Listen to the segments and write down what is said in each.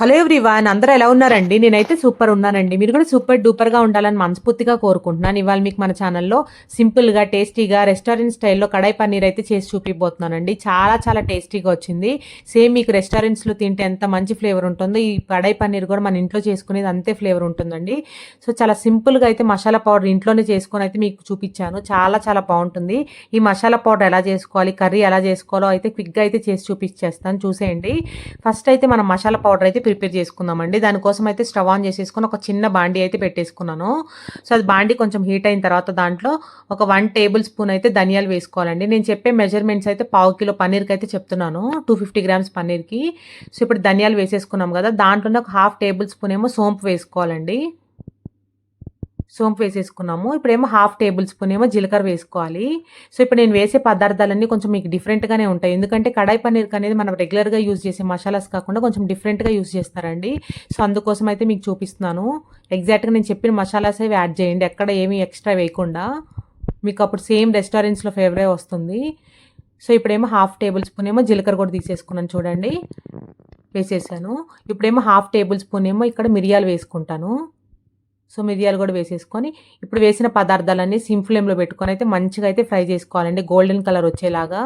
Hello everyone అందరూ ఎలా ఉన్నారండి? నేనైతే సూపర్ ఉన్నానండి. మీరు కూడా సూపర్ డూపర్గా ఉండాలని మనస్ఫూర్తిగా కోరుకుంటున్నాను. ఇవాళ మీకు మన ఛానల్లో సింపుల్గా టేస్టీగా రెస్టారెంట్ స్టైల్లో కడాయి పన్నీర్ అయితే చేసి చూపిపోతున్నానండి చాలా చాలా టేస్టీగా వచ్చింది. సేమ్ మీకు రెస్టారెంట్స్లో తింటే ఎంత మంచి ఫ్లేవర్ ఉంటుందో ఈ కడాయి పన్నీర్ కూడా మన ఇంట్లో చేసుకునేది అంతే ఫ్లేవర్ ఉంటుందండి. సో చాలా సింపుల్గా అయితే మసాలా పౌడర్ ఇంట్లోనే చేసుకొని అయితే మీకు చూపించాను. చాలా చాలా బాగుంటుంది. ఈ మసాలా పౌడర్ ఎలా చేసుకోవాలి కర్రీ ఎలా చేసుకోవాలో అయితే క్విక్గా అయితే చేసి చూపించేస్తాను. చూసేయండి. ఫస్ట్ అయితే మనం మసాలా పౌడర్ అయితే ప్రిపేర్ చేసుకుందామండి దానికోసం అయితే స్టవ్ ఆన్ చేసేసుకొని ఒక చిన్న బాండీ అయితే పెట్టేసుకున్నాను. సో అది బాండీ కొంచెం హీట్ అయిన తర్వాత దాంట్లో ఒక వన్ టేబుల్ స్పూన్ అయితే ధనియాలు వేసుకోవాలండి. నేను చెప్పే మెజర్మెంట్స్ అయితే పావు కిలో పన్నీర్కి అయితే చెప్తున్నాను. టూ ఫిఫ్టీ గ్రామ్స్ పన్నీర్కి. సో ఇప్పుడు ధనియాలు వేసేసుకున్నాం కదా దాంట్లోనే ఒక హాఫ్ టేబుల్ స్పూన్ ఏమో సోంపు వేసుకోవాలండి. సోంపు వేసేసుకున్నాము. ఇప్పుడేమో హాఫ్ టేబుల్ స్పూన్ ఏమో జీలకర్ర వేసుకోవాలి. సో ఇప్పుడు నేను వేసే పదార్థాలన్నీ కొంచెం మీకు డిఫరెంట్గానే ఉంటాయి. ఎందుకంటే కడాయి పన్నీర్ అనేది మనం రెగ్యులర్గా యూజ్ చేసే మసాలాస్ కాకుండా కొంచెం డిఫరెంట్గా యూజ్ చేస్తారండి. సో అందుకోసం అయితే మీకు చూపిస్తున్నాను. ఎగ్జాక్ట్గా నేను చెప్పిన మసాలాస్ అవి యాడ్ చేయండి. ఎక్కడ ఏమీ ఎక్స్ట్రా వేయకుండా. మీకు అప్పుడు సేమ్ రెస్టారెంట్స్లో ఫేవరే వస్తుంది. సో ఇప్పుడేమో హాఫ్ టేబుల్ స్పూన్ ఏమో జీలకర్ర కూడా తీసేసుకున్నాను చూడండి. వేసేసాను. ఇప్పుడేమో హాఫ్ టేబుల్ స్పూన్ ఏమో ఇక్కడ మిరియాలు వేసుకుంటాను. సో మిరియాలు కూడా వేసేసుకొని ఇప్పుడు వేసిన పదార్థాలన్నీ సిమ్ ఫ్లేమ్లో పెట్టుకొని అయితే మంచిగా అయితే ఫ్రై చేసుకోవాలండి. గోల్డెన్ కలర్ వచ్చేలాగా.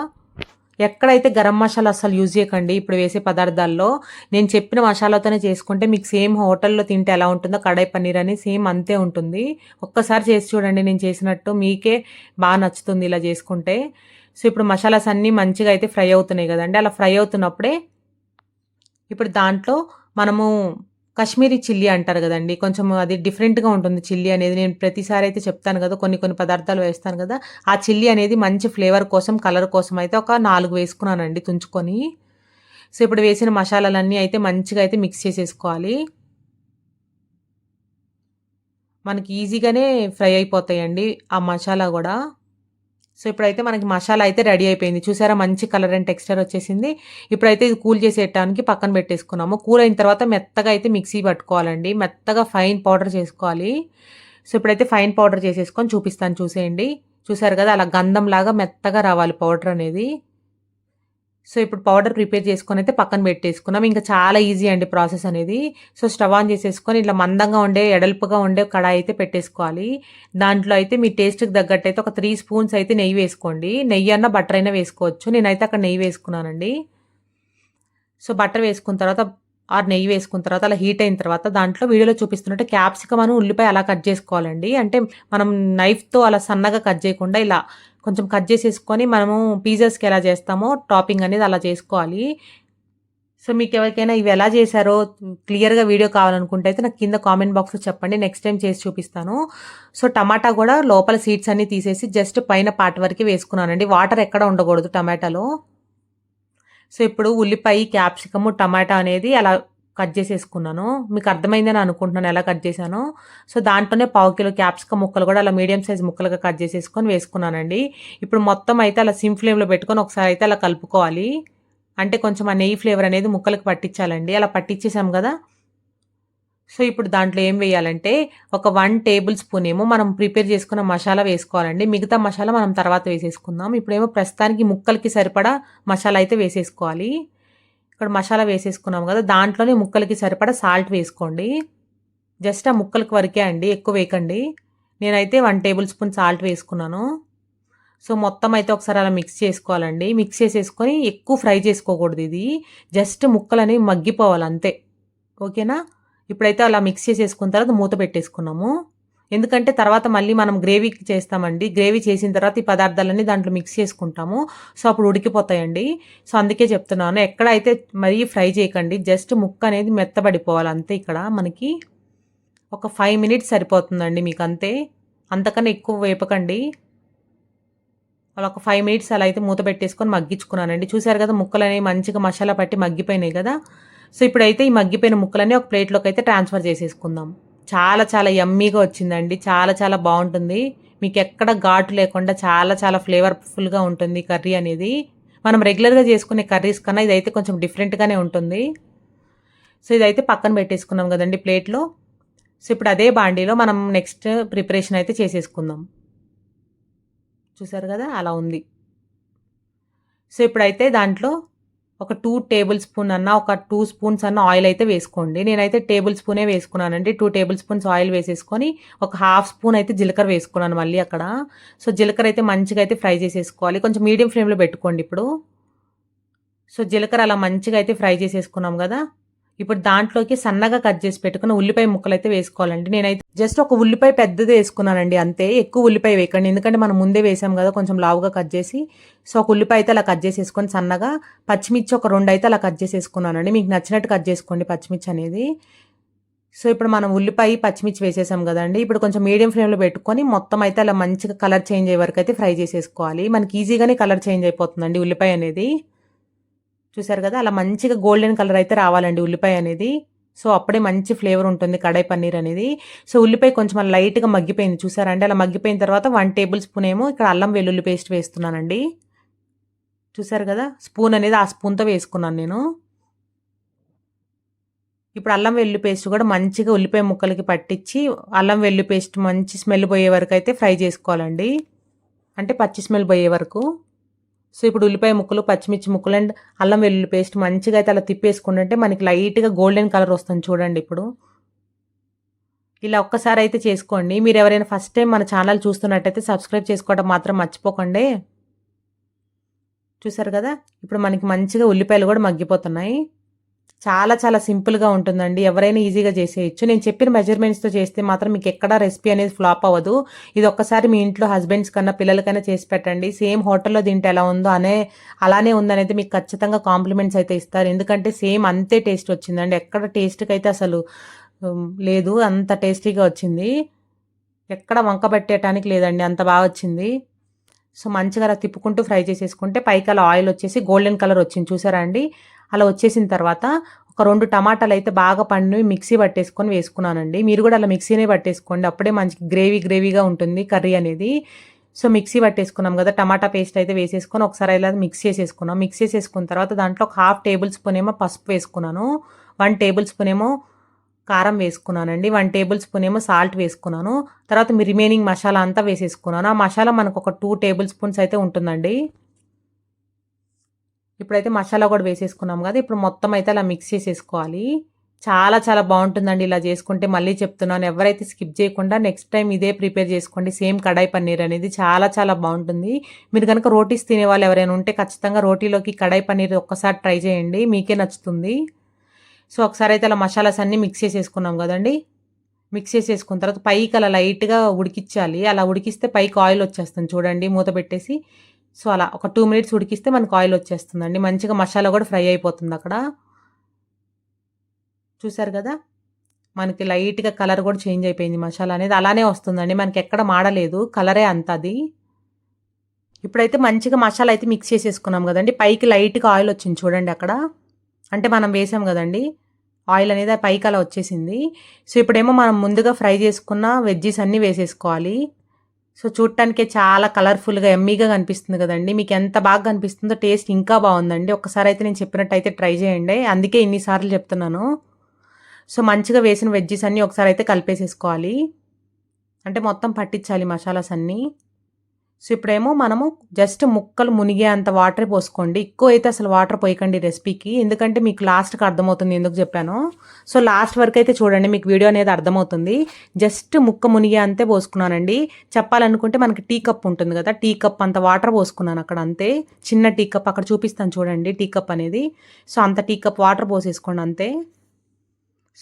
ఎక్కడైతే గరం మసాలా అసలు యూజ్ చేయకండి ఇప్పుడు వేసే పదార్థాల్లో. నేను చెప్పిన మసాలాతోనే చేసుకుంటే మీకు సేమ్ హోటల్లో తింటే ఎలా ఉంటుందో కడాయి పన్నీర్ అని సేమ్ అంతే ఉంటుంది. ఒక్కసారి చేసి చూడండి నేను చేసినట్టు మీకే బాగా నచ్చుతుంది ఇలా చేసుకుంటే. సో ఇప్పుడు మసాలాస్ అన్నీ మంచిగా అయితే ఫ్రై అవుతున్నాయి కదండి. అలా ఫ్రై అవుతున్నప్పుడే ఇప్పుడు దాంట్లో మనము కాశ్మీరీ చిల్లీ అంటారు కదండి. కొంచెం అది డిఫరెంట్గా ఉంటుంది చిల్లీ అనేది. నేను ప్రతిసారి అయితే చెప్తాను కదా కొన్ని కొన్ని పదార్థాలు వేస్తాను కదా ఆ చిల్లీ అనేది మంచి ఫ్లేవర్ కోసం కలర్ కోసం అయితే ఒక నాలుగు వేసుకున్నానండి తుంచుకొని. సో ఇప్పుడు వేసిన మసాలాలన్నీ అయితే మంచిగా అయితే మిక్స్ చేసేసుకోవాలి. మనకి ఈజీగానే ఫ్రై అయిపోతాయండి ఆ మసాలా కూడా. సో ఇప్పుడైతే మనకి మసాలా అయితే రెడీ అయిపోయింది. చూసారా మంచి కలర్ అండ్ టెక్స్చర్ వచ్చేసింది. ఇప్పుడైతే ఇది కూల్ చేసేయటానికి పక్కన పెట్టేసుకున్నాము. కూల్ అయిన తర్వాత మెత్తగా అయితే మిక్సీ పట్టుకోవాలండి. మెత్తగా ఫైన్ పౌడర్ చేసుకోవాలి. సో ఇప్పుడైతే ఫైన్ పౌడర్ చేసేసుకొని చూపిస్తాను. చూసేయండి. చూసారు కదా అలా గంధంలాగా మెత్తగా రావాలి పౌడర్ అనేది. సో ఇప్పుడు పౌడర్ ప్రిపేర్ చేసుకొని అయితే పక్కన పెట్టేసుకున్నాం. ఇంకా చాలా ఈజీ అండి ప్రాసెస్ అనేది. సో స్టవ్ ఆన్ చేసేసుకొని ఇట్లా మందంగా ఉండే ఎడల్పుగా ఉండే కడాయి అయితే పెట్టేసుకోవాలి. దాంట్లో అయితే మీ టేస్ట్కి తగ్గట్టు అయితే ఒక త్రీ స్పూన్స్ అయితే నెయ్యి వేసుకోండి. నెయ్యి అన్న బటర్ అయినా వేసుకోవచ్చు. నేనైతే అక్కడ నెయ్యి వేసుకున్నానండి. సో బటర్ వేసుకున్న తర్వాత ఆరు నెయ్యి వేసుకున్న తర్వాత అలా హీట్ అయిన తర్వాత దాంట్లో వీడియోలో చూపిస్తున్నట్టు క్యాప్సికమ్ అని ఉల్లిపాయ అలా కట్ చేసుకోవాలండి. అంటే మనం నైఫ్తో అలా సన్నగా కట్ చేయకుండా ఇలా కొంచెం కట్ చేసేసుకొని మనము పిజ్జాస్కి ఎలా చేస్తామో టాపింగ్ అనేది అలా చేసుకోవాలి. సో మీకు ఎవరికైనా ఇవి ఎలా చేశారో క్లియర్గా వీడియో కావాలనుకుంటే అయితే నాకు కింద కామెంట్ బాక్స్లో చెప్పండి. నెక్స్ట్ టైం చేసి చూపిస్తాను. సో టమాటా కూడా లోపల సీడ్స్ అన్నీ తీసేసి జస్ట్ పైన పార్ట్ వరకు వేసుకున్నానండి. వాటర్ ఎక్కడ ఉండకూడదు టమాటాలో. సో ఇప్పుడు ఉల్లిపాయ క్యాప్సికము టమాటా అనేది అలా కట్ చేసేసుకున్నాను. మీకు అర్థమైందని అనుకుంటున్నాను ఎలా కట్ చేశాను. సో దాంట్లోనే పావు కిలో క్యాప్సికమ్ ముక్కలు కూడా అలా మీడియం సైజ్ ముక్కలుగా కట్ చేసేసుకొని వేసుకున్నానండి. ఇప్పుడు మొత్తం అయితే అలా సిమ్ ఫ్లేమ్లో పెట్టుకొని ఒకసారి అయితే అలా కలుపుకోవాలి. అంటే కొంచెం ఆ నెయ్యి ఫ్లేవర్ అనేది ముక్కలకు పట్టించాలండి. అలా పట్టించేసాం కదా. సో ఇప్పుడు దాంట్లో ఏం వేయాలంటే ఒక వన్ టేబుల్ స్పూన్ ఏమో మనం ప్రిపేర్ చేసుకున్న మసాలా వేసుకోవాలండి. మిగతా మసాలా మనం తర్వాత వేసేసుకుందాం. ఇప్పుడేమో ప్రస్తుతానికి ముక్కలకి సరిపడా మసాలా అయితే వేసేసుకోవాలి. ఇక్కడ మసాలా వేసేసుకున్నాం కదా దాంట్లోనే ముక్కలకి సరిపడా సాల్ట్ వేసుకోండి. జస్ట్ ఆ ముక్కలకి వరకే అండి ఎక్కువ వేయకండి. నేనైతే వన్ టేబుల్ స్పూన్ సాల్ట్ వేసుకున్నాను. సో మొత్తం అయితే ఒకసారి అలా మిక్స్ చేసుకోవాలండి. మిక్స్ చేసేసుకొని ఎక్కువ ఫ్రై చేసుకోకూడదు ఇది. జస్ట్ ముక్కలు అనేవి మగ్గిపోవాలి అంతే. ఓకేనా? ఇప్పుడైతే అలా మిక్స్ చేసేసుకున్న తర్వాత మూత పెట్టేసుకున్నాము. ఎందుకంటే తర్వాత మళ్ళీ మనం గ్రేవీకి చేస్తామండి. గ్రేవీ చేసిన తర్వాత ఈ పదార్థాలన్నీ దాంట్లో మిక్స్ చేసుకుంటాము. సో అప్పుడు ఉడికిపోతాయండి. సో అందుకే చెప్తున్నాను. ఎక్కడైతే మరీ ఫ్రై చేయకండి. జస్ట్ ముక్క అనేది మెత్తబడిపోవాలి. అంతే ఇక్కడ మనకి ఒక ఫైవ్ మినిట్స్ సరిపోతుందండి మీకు అంతే. అంతకన్నా ఎక్కువ వేపకండి. అలా ఒక ఫైవ్ మినిట్స్ అలా అయితే మూత పెట్టేసుకొని మగ్గించుకున్నానండి. చూసారు కదా ముక్కలు అనేవి మంచిగా మసాలా పట్టి మగ్గిపోయినాయి కదా. సో ఇప్పుడైతే ఈ మగ్గిపోయిన ముక్కలన్నీ ఒక ప్లేట్లోకి అయితే ట్రాన్స్ఫర్ చేసేసుకుందాం. చాలా చాలా యమ్మీగా వచ్చిందండి. చాలా చాలా బాగుంటుంది. మీకు ఎక్కడ ఘాటు లేకుండా చాలా చాలా ఫ్లేవర్ఫుల్గా ఉంటుంది కర్రీ అనేది. మనం రెగ్యులర్గా చేసుకునే కర్రీస్ కన్నా ఇదైతే కొంచెం డిఫరెంట్గానే ఉంటుంది. సో ఇదైతే పక్కన పెట్టేసుకున్నాం కదండి ప్లేట్లో. సో ఇప్పుడు అదే బాండీలో మనం నెక్స్ట్ ప్రిపరేషన్ అయితే చేసేసుకుందాం. చూసారు కదా? అలా ఉంది. సో ఇప్పుడైతే దాంట్లో ఒక టూ టేబుల్ స్పూన్ అన్న ఒక టూ స్పూన్స్ అన్న ఆయిల్ అయితే వేసుకోండి. నేనైతే టేబుల్ స్పూనే వేసుకున్నానండి. టూ టేబుల్ స్పూన్స్ ఆయిల్ వేసేసుకొని ఒక హాఫ్ స్పూన్ అయితే జీలకర్ర వేసుకున్నాను మళ్ళీ అక్కడ. సో జీలకర్ర అయితే మంచిగా అయితే ఫ్రై చేసేసుకోవాలి. కొంచెం మీడియం ఫ్లేమ్లో పెట్టుకోండి ఇప్పుడు. సో జీలకర్ర అలా మంచిగా అయితే ఫ్రై చేసేసుకున్నాం కదా. ఇప్పుడు దాంట్లోకి సన్నగా కట్ చేసి పెట్టుకున్న ఉల్లిపాయ ముక్కలు అయితే వేసుకోవాలండి. నేనైతే జస్ట్ ఒక ఉల్లిపాయ పెద్దది వేసుకున్నానండి అంతే. ఎక్కువ ఉల్లిపాయ వేయకండి. ఎందుకంటే మనం ముందే వేసాం కదా కొంచెం లావుగా కట్ చేసి. సో ఒక ఉల్లిపాయ అయితే అలా కట్ చేసేసుకొని సన్నగా పచ్చిమిర్చి ఒక రెండు అయితే అలా కట్ చేసేసుకున్నానండి మీకు నచ్చినట్టు కట్ చేసుకోండి పచ్చిమిర్చి అనేది. సో ఇప్పుడు మనం ఉల్లిపాయ పచ్చిమిర్చి వేసేసాం కదండి. ఇప్పుడు కొంచెం మీడియం ఫ్లేమ్లో పెట్టుకొని మొత్తం అయితే అలా మంచిగా కలర్ చేంజ్ అయ్యే వరకు అయితే ఫ్రై చేసేసుకోవాలి. మనకి ఈజీగానే కలర్ చేంజ్ అయిపోతుందండి ఉల్లిపాయ అనేది. చూసారు కదా అలా మంచిగా గోల్డెన్ కలర్ అయితే రావాలండి ఉల్లిపాయ అనేది. సో అప్పుడే మంచి ఫ్లేవర్ ఉంటుంది కడాయి పన్నీర్ అనేది. సో ఉల్లిపాయ కొంచెం అలా లైట్గా మగ్గిపోయింది చూసారండి అలా మగ్గిపోయిన తర్వాత వన్ టేబుల్ స్పూన్ ఏమో ఇక్కడ అల్లం వెల్లుల్లి పేస్ట్ వేస్తున్నానండి. చూసారు కదా స్పూన్ అనేది ఆ స్పూన్తో వేసుకున్నాను నేను. ఇప్పుడు అల్లం వెల్లుల్లి పేస్ట్ కూడా మంచిగా ఉల్లిపాయ ముక్కలకి పట్టించి అల్లం వెల్లుల్లి పేస్ట్ మంచి స్మెల్ పోయే వరకు అయితే ఫ్రై చేసుకోవాలండి. అంటే పచ్చి స్మెల్ పోయే వరకు. సో ఇప్పుడు ఉల్లిపాయ ముక్కలు పచ్చిమిర్చి ముక్కలు అండ్ అల్లం వెల్లుల్లి పేస్ట్ మంచిగా అయితే అలా తిప్పేసుకుంటుంటే మనకి లైట్గా గోల్డెన్ కలర్ వస్తుంది చూడండి ఇప్పుడు. ఇలా ఒక్కసారి అయితే చేసుకోండి. మీరు ఎవరైనా ఫస్ట్ టైం మన ఛానల్ చూస్తున్నట్టయితే సబ్స్క్రైబ్ చేసుకోవడం మాత్రం మర్చిపోకండి. చూసారు కదా? ఇప్పుడు మనకి మంచిగా ఉల్లిపాయలు కూడా మగ్గిపోతున్నాయి. చాలా చాలా సింపుల్గా ఉంటుందండి. ఎవరైనా ఈజీగా చేసేయచ్చు. నేను చెప్పిన మెజర్మెంట్స్తో చేస్తే మాత్రం మీకు ఎక్కడా రెసిపీ అనేది ఫ్లాప్ అవ్వదు. ఇది ఒక్కసారి మీ ఇంట్లో హస్బెండ్స్ కన్నా పిల్లలకైనా చేసి పెట్టండి. సేమ్ హోటల్లో తింటే ఎలా ఉందో అనే అలానే ఉందనేది మీకు ఖచ్చితంగా కాంప్లిమెంట్స్ అయితే ఇస్తారు. ఎందుకంటే సేమ్ అంతే టేస్ట్ వచ్చిందండి. ఎక్కడ టేస్ట్కి అయితే అసలు లేదు అంత టేస్టీగా వచ్చింది. ఎక్కడ వంక పెట్టేయటానికి లేదండి. అంత బాగా వచ్చింది. సో మంచిగా అలా తిప్పుకుంటూ ఫ్రై చేసేసుకుంటే పైకి అలా ఆయిల్ వచ్చేసి గోల్డెన్ కలర్ వచ్చింది. చూసారా అండి? అలా వచ్చేసిన తర్వాత ఒక రెండు టమాటాలు అయితే బాగా పండినవి మిక్సీ పట్టేసుకొని వేసుకున్నానండి. మీరు కూడా అలా మిక్సీనే పట్టేసుకోండి. అప్పుడే మంచి గ్రేవీ గ్రేవీగా ఉంటుంది కర్రీ అనేది. సో మిక్సీ పట్టేసుకున్నాం కదా టమాటా పేస్ట్ అయితే వేసేసుకొని ఒకసారి ఇలా మిక్స్ చేసేసుకున్నాం. మిక్స్ చేసేసుకున్న తర్వాత దాంట్లో ఒక హాఫ్ టేబుల్ స్పూన్ ఏమో పసుపు వేసుకున్నాను. వన్ టేబుల్ స్పూన్ ఏమో కారం వేసుకున్నానండి. వన్ టేబుల్ స్పూన్ ఏమో సాల్ట్ వేసుకున్నాను. తర్వాత మీ రిమైనింగ్ మసాలా అంతా వేసేసుకున్నాను. ఆ మసాలా మనకు ఒక టూ టేబుల్ స్పూన్స్ అయితే ఉంటుందండి. ఇప్పుడైతే మసాలా కూడా వేసేసుకున్నాం కదా ఇప్పుడు మొత్తం అయితే అలా మిక్స్ చేసేసుకోవాలి. చాలా చాలా బాగుంటుందండి ఇలా చేసుకుంటే. మళ్ళీ చెప్తున్నాను ఎవరైతే స్కిప్ చేయకుండా నెక్స్ట్ టైం ఇదే ప్రిపేర్ చేసుకోండి. సేమ్ కడాయి పన్నీర్ అనేది చాలా చాలా బాగుంటుంది. మీరు కనుక రోటీస్ తినే వాళ్ళు ఎవరైనా ఉంటే ఖచ్చితంగా రోటీలోకి కడాయి పన్నీర్ ఒక్కసారి ట్రై చేయండి. మీకే నచ్చుతుంది. సో ఒకసారి అయితే అలా మసాలాస్ అన్నీ మిక్స్ చేసేసుకున్నాం కదండి. మిక్స్ చేసేసుకున్న తర్వాత పైకి అలా లైట్గా ఉడికించాలి. అలా ఉడికిస్తే పైకి ఆయిల్ వచ్చేస్తుంది చూడండి మూత పెట్టేసి. సో అలా ఒక టూ మినిట్స్ ఉడికిస్తే మనకు ఆయిల్ వచ్చేస్తుందండి. మంచిగా మసాలా కూడా ఫ్రై అయిపోతుంది అక్కడ. చూసారు కదా? మనకి లైట్గా కలర్ కూడా చేంజ్ అయిపోయింది మసాలా అనేది. అలానే వస్తుందండి. మనకి ఎక్కడ మాడలేదు. కలరే అంత అది. ఇప్పుడైతే మంచిగా మసాలా అయితే మిక్స్ చేసేసుకున్నాం కదండి. పైకి లైట్గా ఆయిల్ వచ్చింది చూడండి అక్కడ. అంటే మనం వేసాం కదండి. ఆయిల్ అనేది పైకి అలా వచ్చేసింది. సో ఇప్పుడేమో మనం ముందుగా ఫ్రై చేసుకున్న వెజ్జీస్ అన్నీ వేసేసుకోవాలి. సో చూడటానికే చాలా కలర్ఫుల్గా ఎమ్మీగా కనిపిస్తుంది కదండి. మీకు ఎంత బాగా కనిపిస్తుందో టేస్ట్ ఇంకా బాగుందండి. ఒకసారి అయితే నేను చెప్పినట్టు అయితే ట్రై చేయండి. అందుకే ఇన్నిసార్లు చెప్తున్నాను. సో మంచిగా వేసిన వెజ్జెస్ అన్నీ ఒకసారి అయితే కలిపేసేసుకోవాలి. అంటే మొత్తం పట్టించాలి మసాలాస్ అన్నీ. సో ఇప్పుడేమో మనము జస్ట్ ముక్కలు మునిగే అంత వాటర్ పోసుకోండి. ఎక్కువ అయితే అసలు వాటర్ పోయకండి రెసిపీకి. ఎందుకంటే మీకు లాస్ట్కి అర్థమవుతుంది ఎందుకు చెప్పాను. సో లాస్ట్ వరకు అయితే చూడండి మీకు వీడియో అనేది అర్థమవుతుంది. జస్ట్ ముక్క మునిగే అంతే పోసుకున్నానండి. చెప్పాలనుకుంటే మనకి టీ కప్ ఉంటుంది కదా టీ కప్ అంత వాటర్ పోసుకున్నాను అక్కడ అంతే. చిన్న టీ కప్ అక్కడ చూపిస్తాను చూడండి టీ కప్ అనేది. సో అంత టీ కప్ వాటర్ పోసేసుకోండి అంతే.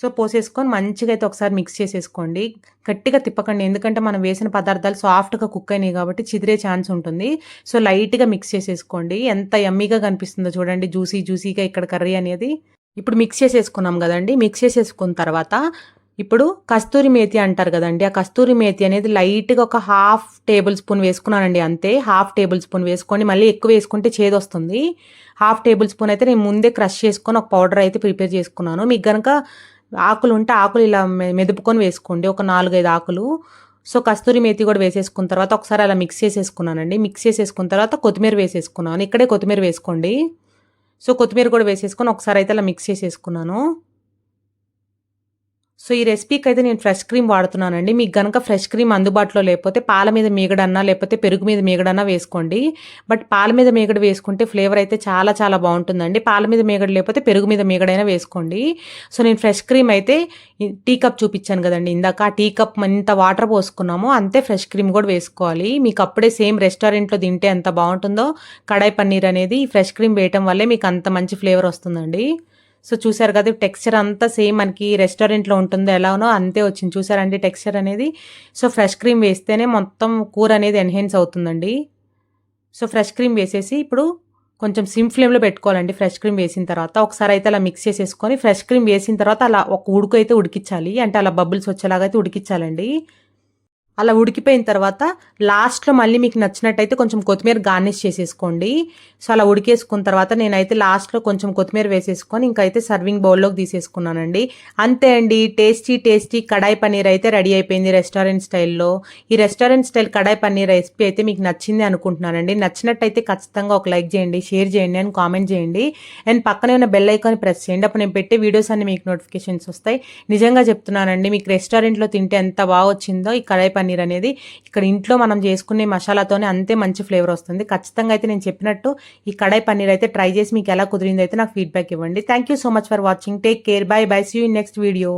సో పోసేసుకొని మంచిగా అయితే ఒకసారి మిక్స్ చేసేసుకోండి. గట్టిగా తిప్పకండి. ఎందుకంటే మనం వేసిన పదార్థాలు సాఫ్ట్గా కుక్ అయినాయి కాబట్టి చిదిరే ఛాన్స్ ఉంటుంది. సో లైట్గా మిక్స్ చేసేసుకోండి. ఎంత ఎమ్మీగా కనిపిస్తుందో చూడండి. జ్యూసీ జ్యూసీగా ఇక్కడ కర్రీ అనేది. ఇప్పుడు మిక్స్ చేసేసుకున్నాం కదండి. మిక్స్ చేసేసుకున్న తర్వాత ఇప్పుడు కస్తూరి మేతి అంటారు కదండి. ఆ కస్తూరి మేతి అనేది లైట్గా ఒక హాఫ్ టేబుల్ స్పూన్ వేసుకున్నానండి అంతే. హాఫ్ టేబుల్ స్పూన్ వేసుకొని మళ్ళీ ఎక్కువ వేసుకుంటే చేదొస్తుంది హాఫ్ టేబుల్ స్పూన్ అయితే నేను ముందే క్రష్ చేసుకొని ఒక పౌడర్ అయితే ప్రిపేర్ చేసుకున్నాను. మీకు కనుక ఆకులు ఉంటే ఆకులు ఇలా మెదుపుకొని వేసుకోండి. ఒక నాలుగైదు ఆకులు. సో కస్తూరి మేతి కూడా వేసేసుకున్న తర్వాత ఒకసారి అలా మిక్స్ చేసేసుకున్నానండి. మిక్స్ చేసేసుకున్న తర్వాత కొత్తిమీర వేసేసుకున్నాను. ఇక్కడే కొత్తిమీర వేసుకోండి. సో కొత్తిమీర కూడా వేసేసుకొని ఒకసారి అయితే అలా మిక్స్ చేసేసుకున్నాను. సో ఈ రెసిపీకి అయితే నేను ఫ్రెష్ క్రీమ్ వాడుతున్నానండి. మీకు కనుక ఫ్రెష్ క్రీమ్ అందుబాటులో లేకపోతే పాల మీద మీగడన్నా లేకపోతే పెరుగు మీద మీగడన్నా వేసుకోండి. బట్ పాల మీద మీగడ వేసుకుంటే ఫ్లేవర్ అయితే చాలా చాలా బాగుంటుందండి. పాల మీద మీగడ లేకపోతే పెరుగు మీద మీగడైనా వేసుకోండి. సో నేను ఫ్రెష్ క్రీమ్ అయితే టీ కప్ చూపించాను కదండి. ఇందాక ఆ టీ కప్ ఇంత వాటర్ పోసుకున్నామో. అంతే ఫ్రెష్ క్రీమ్ కూడా వేసుకోవాలి. మీకు అప్పుడే సేమ్ రెస్టారెంట్లో తింటే ఎంత బాగుంటుందో కడాయి పన్నీర్ అనేది ఫ్రెష్ క్రీమ్ వేయటం వల్లే మీకు అంత మంచి ఫ్లేవర్ వస్తుందండి. సో చూసారు కదా టెక్స్చర్ అంతా సేమ్ మనకి రెస్టారెంట్లో ఉంటుందో ఎలానో అంతే వచ్చింది. చూసారండి టెక్స్చర్ అనేది? సో ఫ్రెష్ క్రీమ్ వేస్తేనే మొత్తం కూర అనేది ఎన్హెన్స్ అవుతుందండి. సో ఫ్రెష్ క్రీమ్ వేసేసి ఇప్పుడు కొంచెం సిమ్ ఫ్లేమ్లో పెట్టుకోవాలండి ఫ్రెష్ క్రీమ్ వేసిన తర్వాత. ఒకసారి అయితే అలా మిక్స్ చేసేసుకొని ఫ్రెష్ క్రీమ్ వేసిన తర్వాత అలా ఒక ఉడుకు అయితే ఉడికించాలి. అంటే అలా బబుల్స్ వచ్చేలాగా అయితే ఉడికించాలండి. అలా ఉడికిపోయిన తర్వాత లాస్ట్లో మళ్ళీ మీకు నచ్చినట్టయితే కొంచెం కొత్తిమీర గార్నిష్ చేసేసుకోండి. సో అలా ఉడికేసుకున్న తర్వాత నేనైతే లాస్ట్లో కొంచెం కొత్తిమీర వేసేసుకొని ఇంకైతే సర్వింగ్ బౌల్లోకి తీసేసుకున్నానండి. అంతే అండి. టేస్టీ టేస్టీ కడాయి పన్నీర్ అయితే రెడీ అయిపోయింది రెస్టారెంట్ స్టైల్లో. ఈ restaurant style kadai paneer recipe అయితే మీకు నచ్చింది అనుకుంటున్నానండి. నచ్చినట్టయితే ఖచ్చితంగా ఒక లైక్ చేయండి షేర్ చేయండి అండ్ కామెంట్ చేయండి. అండ్ పక్కనే ఉన్న బెల్ ఐకాన్ ప్రెస్ చేయండి. అప్పుడు నేను పెట్టే వీడియోస్ అన్ని మీకు నోటిఫికేషన్స్ వస్తాయి. నిజంగా చెప్తున్నానండి మీకు రెస్టారెంట్లో తింటే ఎంత బాగా వచ్చిందో ఈ కడాయి పన్నీర్ పన్నీర్ అనేది ఇక్కడ ఇంట్లో మనం చేసుకునే మసాలాతోనే అంతే మంచి ఫ్లేవర్ వస్తుంది. ఖచ్చితంగా అయితే నేను చెప్పినట్టు ఈ కడాయి పన్నీర్ అయితే ట్రై చేసి మీకు ఎలా కుదిరిందో అయితే నాకు ఫీడ్బ్యాక్ ఇవ్వండి. Thank you so much for watching take care bye bye see you next video